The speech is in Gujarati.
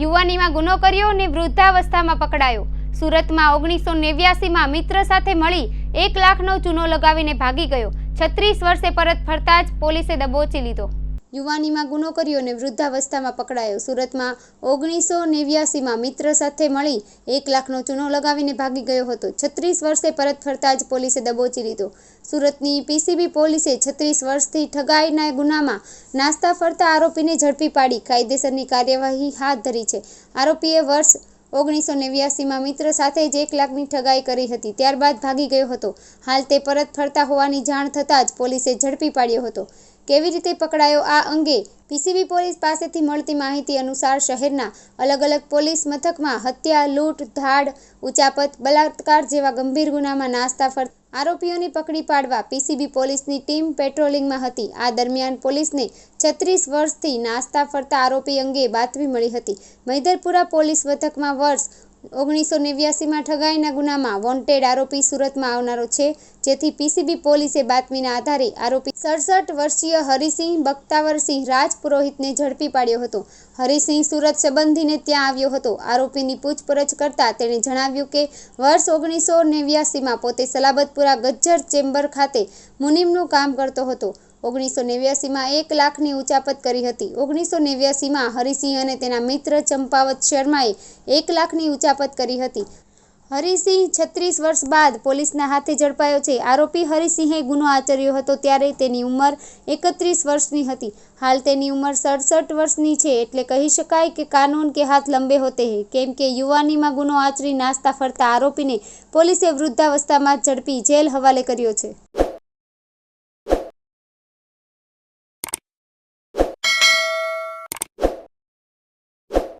યુવાનીમાં ગુનો કર્યો અને વૃદ્ધાવસ્થામાં પકડાયો. સુરતમાં ઓગણીસો નેવ્યાસીમાં મિત્ર સાથે મળી એક લાખનો ચૂનો લગાવીને ભાગી ગયો. છત્રીસ વર્ષે પરત ફરતા જ પોલીસે દબોચી લીધો. યુવાનીમાં ગુનો કર્યો અને વૃદ્ધાવસ્થામાં પકડાયો. સુરતમાં ઓગણીસો નેવ્યાસીમાં મિત્ર સાથે મળી એક લાખનો ચૂનો લગાવીને ભાગી ગયો હતો. છત્રીસ વર્ષે પરત ફરતા જ પોલીસે દબોચી લીધો. સુરતની પીસીબી પોલીસે છત્રીસ વર્ષથી ઠગાઈના ગુનામાં નાસ્તા ફરતા આરોપીને ઝડપી પાડી. કાયદેસરની કાર્યવાહી હાથ ધરી છે. આરોપીએ વર્ષ ઓગણીસો નેવ્યાસીમાં મિત્ર સાથે જ એક લાખની ઠગાઈ કરી હતી. ત્યારબાદ ભાગી ગયો હતો. હાલ તે પરત ફરતા હોવાની જાણ થતાં જ પોલીસે ઝડપી પાડ્યો હતો. કેવી રીતે પકડાયો આ અંગે પીસીબી પોલીસ પાસેથી મળતી માહિતી અનુસાર શહેરના અલગ અલગ પોલીસ મથકમાં હત્યા, લૂંટ, ધાડ, ઉચાપત બલાત્કાર જેવા ગંભીર ગુનામાં નાસ્તા ફરતા આરોપીઓને પકડી પાડવા પીસીબી પોલીસની ટીમ પેટ્રોલિંગમાં હતી. આ દરમિયાન પોલીસને છત્રીસ વર્ષથી નાસ્તા ફરતા આરોપી અંગે બાતમી મળી હતી. મૈદરપુરા પોલીસ મથકમાં વર્ષ ઓગણીસો નેવ્યાસીમાં ઠગાઈના ગુનામાં વોન્ટેડ આરોપી સુરતમાં આવનારો છે, જેથી પીસીબી પોલીસે બાતમીના આધારે આરોપી સડસઠ વર્ષીય હરિસિંહ બખ્તાવરસિંહ રાજ પુરોહિતને ઝડપી પાડ્યો હતો. હરિસિંહ સુરત સંબંધીને ત્યાં આવ્યો હતો. આરોપીની પૂછપરછ કરતા તેણે જણાવ્યું કે, વર્ષ ઓગણીસો નેવ્યાસીમાં પોતે સલાબતપુરા ગજ્જર ચેમ્બર ખાતે મુનિમનું કામ કરતો હતો. ઓગણીસો નેવ્યાસીમાં એક લાખની ઉચાપત કરી હતી. ઓગણીસો નેવ્યાસીમાં હરિસિંહ અને તેના મિત્ર ચંપાવત શર્માએ એક લાખની ઉચાપત કરી હતી. હરિસિંહ છત્રીસ વર્ષ બાદ પોલીસના હાથે ઝડપાયો છે. આરોપી હરિસિંહે ગુનો આચર્યો હતો ત્યારે તેની ઉંમર એકત્રીસ વર્ષની હતી. હાલ તેની ઉંમર સડસઠ વર્ષની છે એટલે કહી શકાય કે કાનૂન કે હાથ લંબે હોતે હે. કેમ કે યુવાનીમાં ગુનો આચરી નાસ્તા ફરતા આરોપીને પોલીસે વૃદ્ધાવસ્થામાં ઝડપી જેલ હવાલે કર્યો છે.